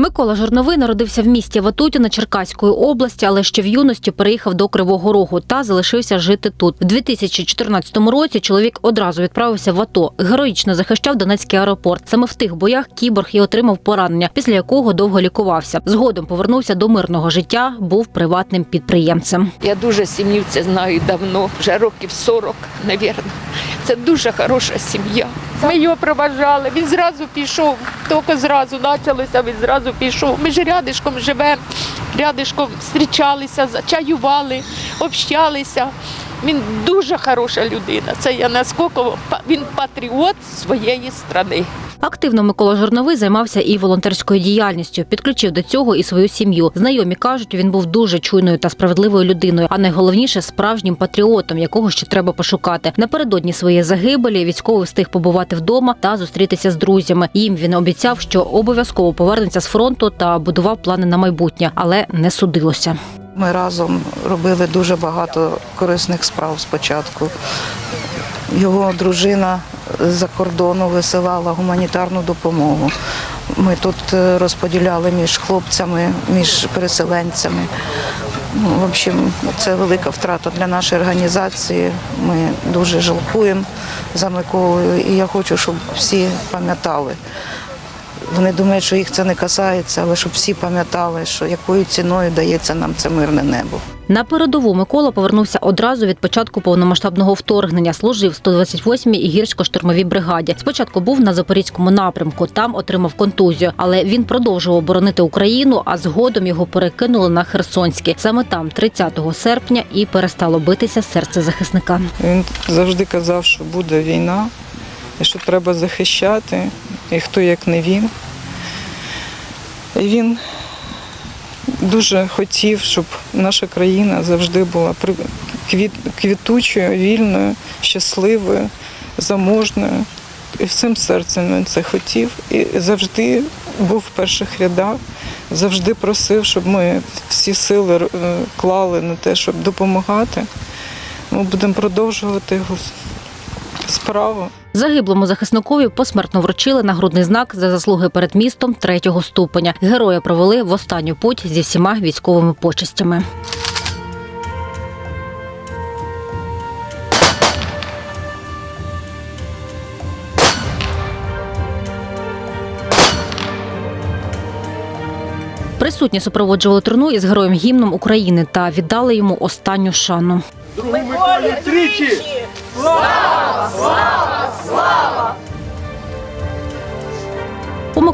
Микола Жорновий народився в місті Ватутіна Черкаської області, але ще в юності переїхав до Кривого Рогу та залишився жити тут. У 2014 році чоловік одразу відправився в АТО. Героїчно захищав Донецький аеропорт. Саме в тих боях кіборг і отримав поранення, після якого довго лікувався. Згодом повернувся до мирного життя, був приватним підприємцем. Я дуже сім'ю це знаю давно, вже років 40, навірно. Це дуже хороша сім'я. Ми його проважали, він зразу пішов, тільки зразу почалося, він зразу пішов. Ми ж рядишком живемо, рядишком зустрічалися, чаювали, общалися. Він дуже хороша людина. Це я наскільки він патріот своєї країни. Активно Микола Жорновий займався і волонтерською діяльністю. Підключив до цього і свою сім'ю. Знайомі кажуть, він був дуже чуйною та справедливою людиною, а найголовніше справжнім патріотом, якого ще треба пошукати. Напередодні своєї загибелі військовий встиг побувати вдома та зустрітися з друзями. Їм він обіцяв, що обов'язково повернеться з фронту та будував плани на майбутнє, але не судилося. Ми разом робили дуже багато корисних справ спочатку. Його дружина з-за кордону висилала гуманітарну допомогу. Ми тут е, розподіляли між хлопцями, між переселенцями. Ну, в общем, це велика втрата для нашої організації. Ми дуже жалкуємо за Миколою, і я хочу, щоб всі пам'ятали. Вони думають, що їх це не касається, але щоб всі пам'ятали, що якою ціною дається нам це мирне небо. На передову Микола повернувся одразу від початку повномасштабного вторгнення. Служив в 128-й гірсько-штурмовій бригаді. Спочатку був на запорізькому напрямку, там отримав контузію, але він продовжував боронити Україну, а згодом його перекинули на Херсонський. Саме там, 30 серпня, і перестало битися серце захисника. Він завжди казав, що буде війна, і що треба захищати, і хто як не він. І він дуже хотів, щоб наша країна завжди була квітучою, вільною, щасливою, заможною. І всім серцем він це хотів. І завжди був в перших рядах, завжди просив, щоб ми всі сили е, клали на те, щоб допомагати. Ми будемо продовжувати його справу. Загиблому захисникові посмертно вручили нагрудний знак за заслуги перед містом третього ступеня. Героя провели в останню путь зі всіма військовими почестями. Присутні супроводжували труну із героєм гімном України та віддали йому останню шану. У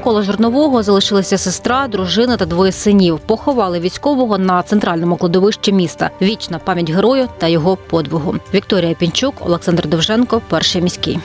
Миколи Жирнового залишилися сестра, дружина та двоє синів. Поховали військового на центральному кладовищі міста. Вічна пам'ять герою та його подвигу. Вікторія Пінчук, Олександр Довженко, перший міський.